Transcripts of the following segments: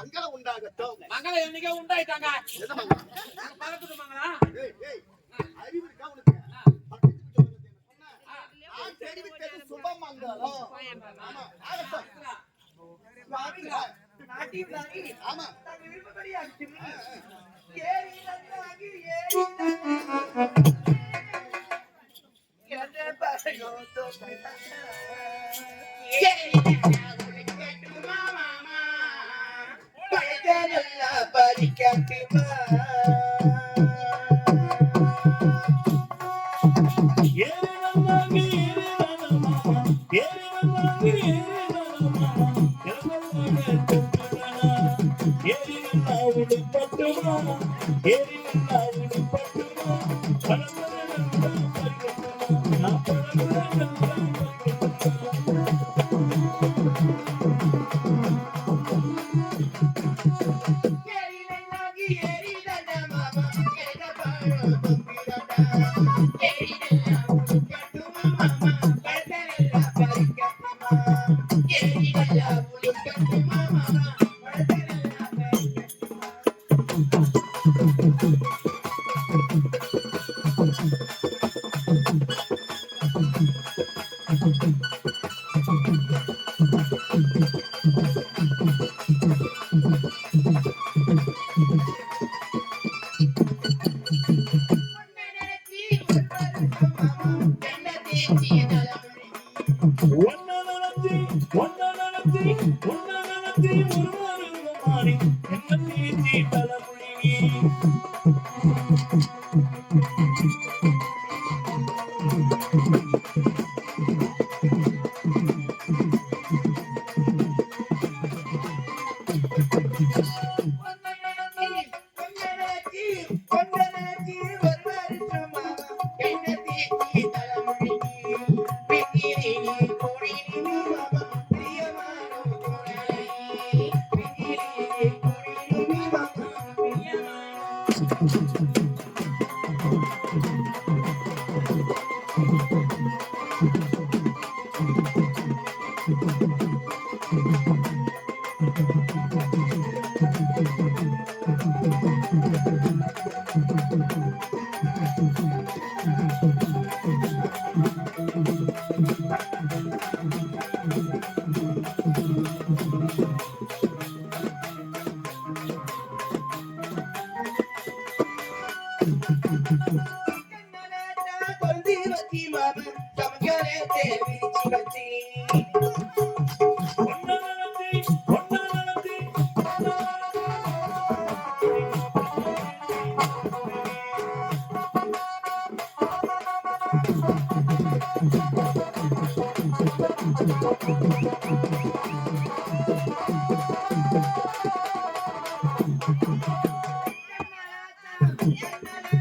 மங்கள உண்டாகட்டும். மங்கள எண்ணிக்கை உண்டாயிட்டாங்க. பறக்குது மங்களா? அறிவு இருக்கா உனக்கு? சுபமங்கலம். ஆமா ஆமா. I can be mine. Thank you. Thank you.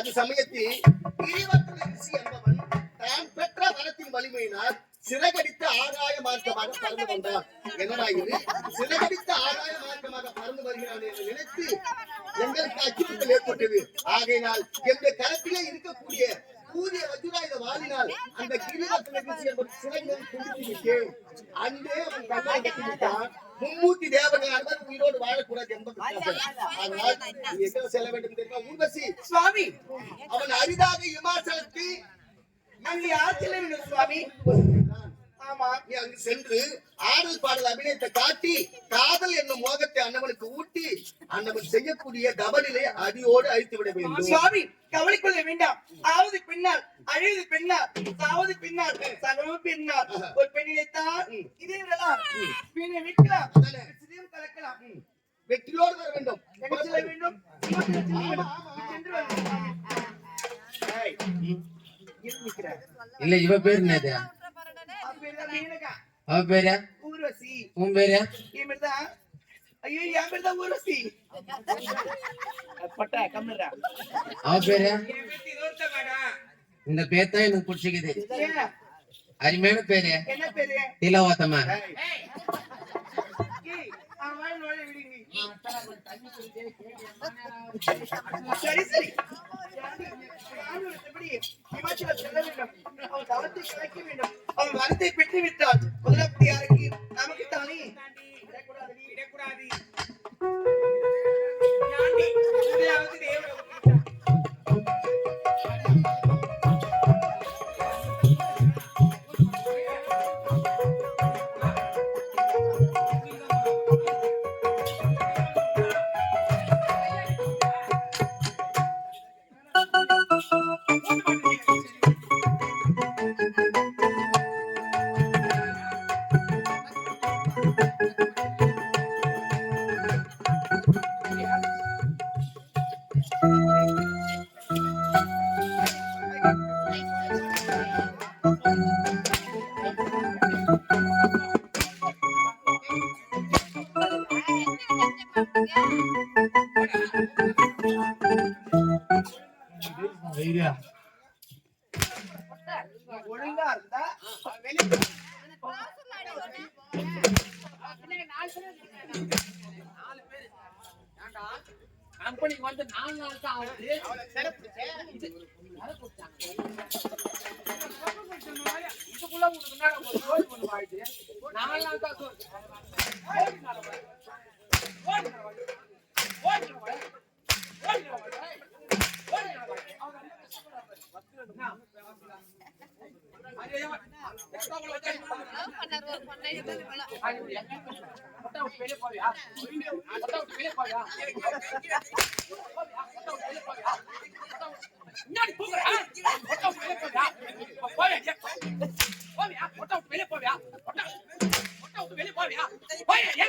அது சமயத்தில் கிரிவர்த்தன ரிஷி என்பவன் தான் பெற்ற வரத்தின் வலிமையினால் சிறகடித்த ஆகாய மார்க்கமாக பறந்து வந்தார் என்னடா இது சிறகடித்த ஆகாய மார்க்கமாக பறந்து வருகிறான் என்று நினைத்து எங்களுக்கு அச்சுறுத்தல் ஏற்பட்டது. ஆகையினால் எங்கள் கரத்திலே இருக்கக்கூடிய கூறிய வஜ்ராயுத வாழினால் அந்த கிரிவர்த்தன ரிஷி என்பது சிறகில் குடித்து விட்டேன். அன்றே அவன் கண்ணை மும்மூர்த்தி தேவர்கள் அனைவரும் உயிரோடு வாழக்கூடாது என்பதற்காக எங்க செல்ல வேண்டும் தெரியுமா ஊர்வசி சுவாமி அவன் அரிதாக இமாச்சலத்தில் அங்கே ஆற்றில் சுவாமி ஆமா நீ அங்கு சென்று ஆடல் பாடல் அபிநயத்தை காட்டி காதல் என்னும் மோகத்தை அண்ணவனுக்கு ஊட்டி அண்ணவன் செய்யக்கூடிய கபலிலே அடியோடு அழித்து விட வேண்டும் சுவாமி கவலை கொள்ள வேண்டாம் ஆவது பின்னால் அழுது பின்னால் சாவது பின்னால் சகலமும் பின்னால் ஒரு பெண்ணினைத்தான் இதே விடலாம் பெண்ணை விற்கலாம் கலக்கலாம் வெற்றியோடு வர வேண்டும். இல்ல இவ பேர் என்னது? அவ பேரு ஊர்வசி. உன் பேரு என் பேரு தான் ஐயோ என் பேரு தான் ஊர்வசி. பட்டா கம்மிடுறா. அவ பேரு என் வீட்டு தோர்த்த மேடம். இந்த பேர் தான் எனக்கு பிடிச்சிக்குது. அருமையான பேரு என்ன பேரு? அவன் விடுங்க. சரி சரி. ராணுவத்தபடி இமாச்சலம் செல்ல வேண்டும் அவன் தவத்தை கலைக்க வேண்டும் அவன் வரத்தை பெற்று விட்டான் முதலப்படி யாருக்கு? நமக்கு தானே விடக்கூடாது விடக்கூடாது இதுக்குள்ள உனக்கு ஒரு ஜோடி வெளிய போவியா? மொட்டை போவியா? போவியா, ஏ?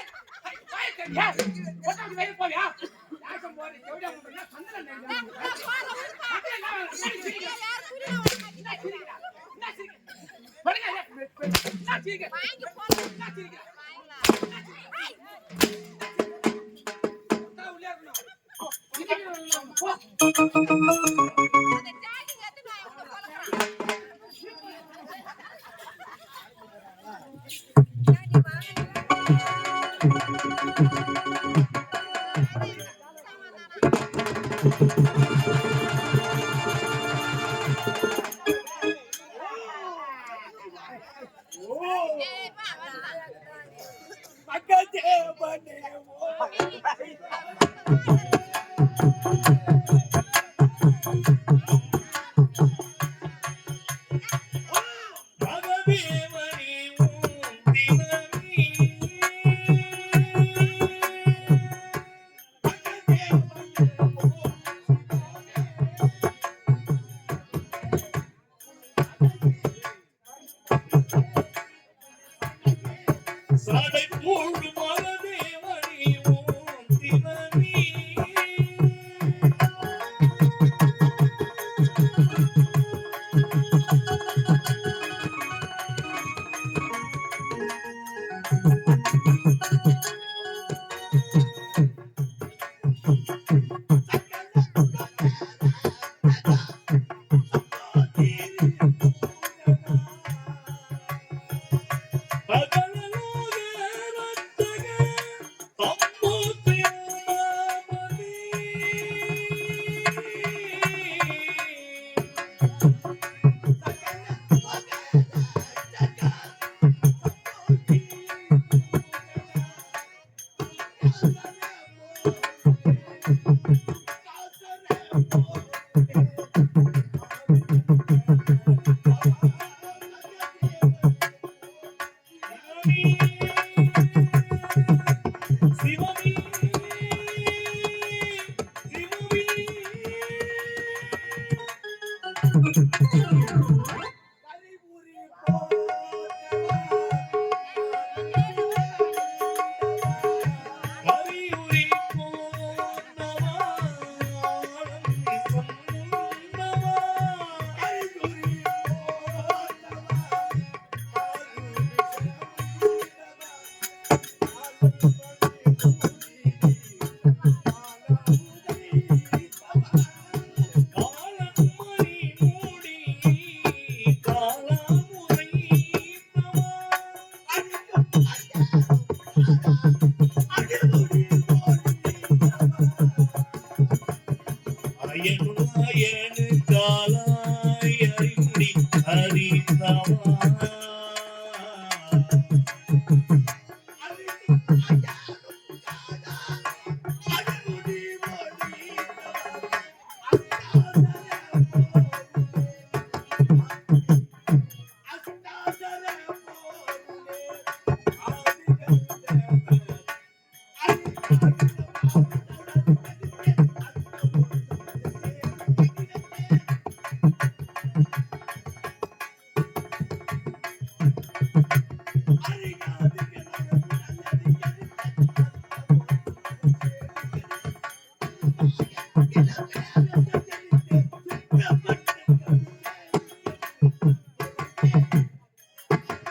Thank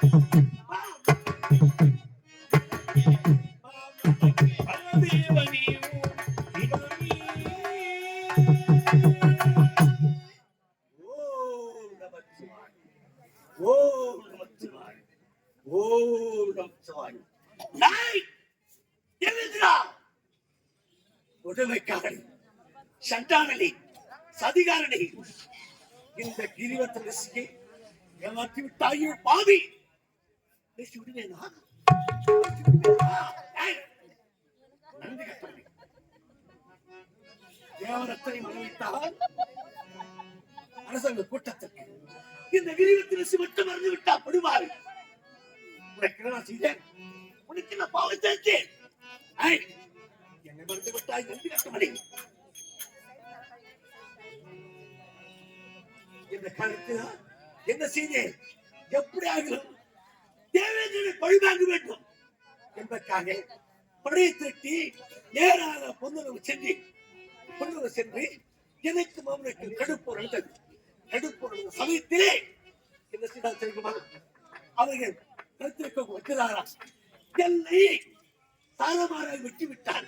you. பாவி பேசி விடுவேனா. தேவரத்தனை மனைவித்தால் அரசாங்க கூட்டத்திற்கு இந்த கிரிவத்தில் மட்டும் மறந்து விட்டா படுவாரு உனக்கு நான் செய்தேன் உனக்கு என்ன பாவம் செஞ்சேன் என்னை மறந்து விட்டாய் நன்றி கட்டவனே இந்த காலத்தில் என்ன செய்தேன் எப்படி ஆகலாம் தேவேந்திரனை பழிவாங்க வேண்டும். என்பதற்காக படையை திரட்டி நேராக பொன்னுறவு சென்று பொன்னுறவு சென்று எனக்கு அவனுக்கு கடுப்பு நடந்தது கடுப்பு நடந்த சமயத்திலே என்ன செய்தார் தெரியுமா? அவர்கள் கருத்திருக்க வைக்கிறாரா என்னை தாரமாராய் வெட்டி விட்டார்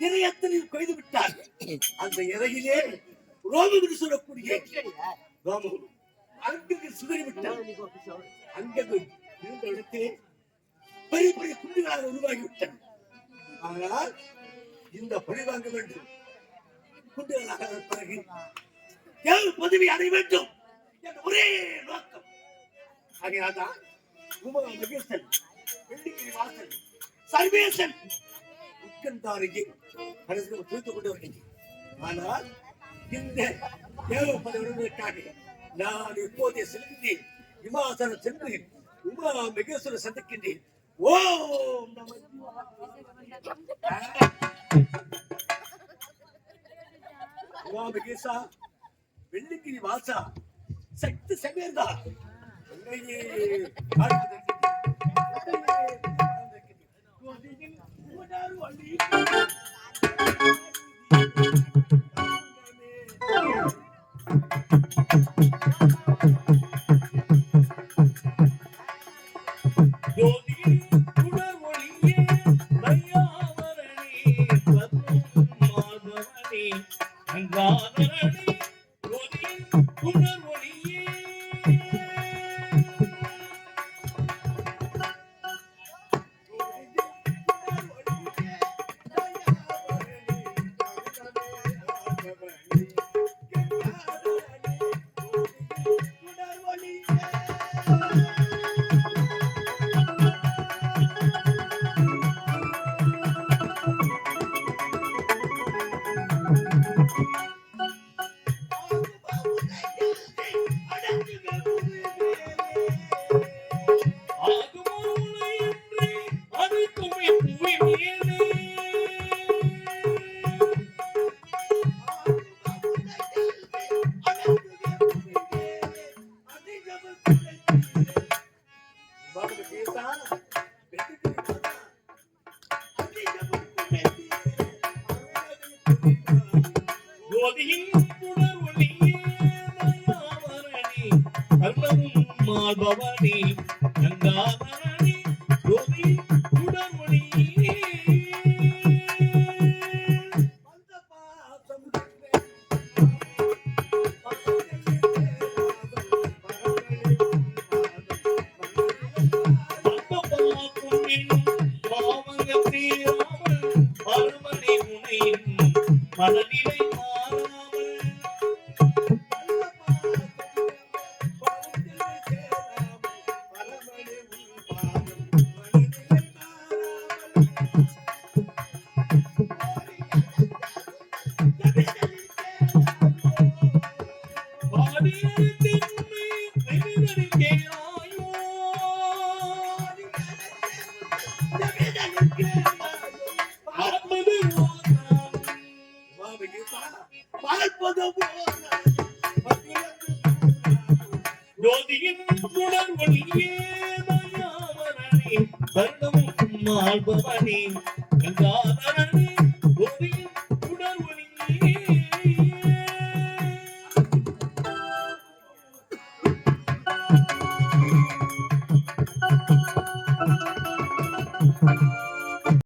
இறையத்தனையும் கொய்து விட்டார். அந்த இறையிலே என்று சொல்லக்கூடிய ரோமம் அங்கு சுதறி விட்டார் அங்கே இருந்த இடத்திலே பெரிய பெரிய குண்டுகளாக உருவாகிவிட்டன. ஆனால் இந்த பழி வாங்க வேண்டும். குண்டுகளாக பிறகு தேவ பதவி அடைய வேண்டும் என்ற ஒரே நோக்கம். ஆகையால்தான் உமா மகேசன் வெள்ளிக்கிரி வாசன் சர்வேசன் உட்கண்டாரையே அரசு கொண்டு வருகின்றேன். ஆனால் இந்த தேவ பதவி வருவதற்காக நான் இப்போதே செல்கின்றேன் விமாசனம் சென்று உமா மகேஸ்வர சந்திக்கின்றேன். ஓம் உமா மகேசா வெள்ளிக்கிரி வாசா சக்தி சமேர்தா. உன்னையே মাথা வருடமும்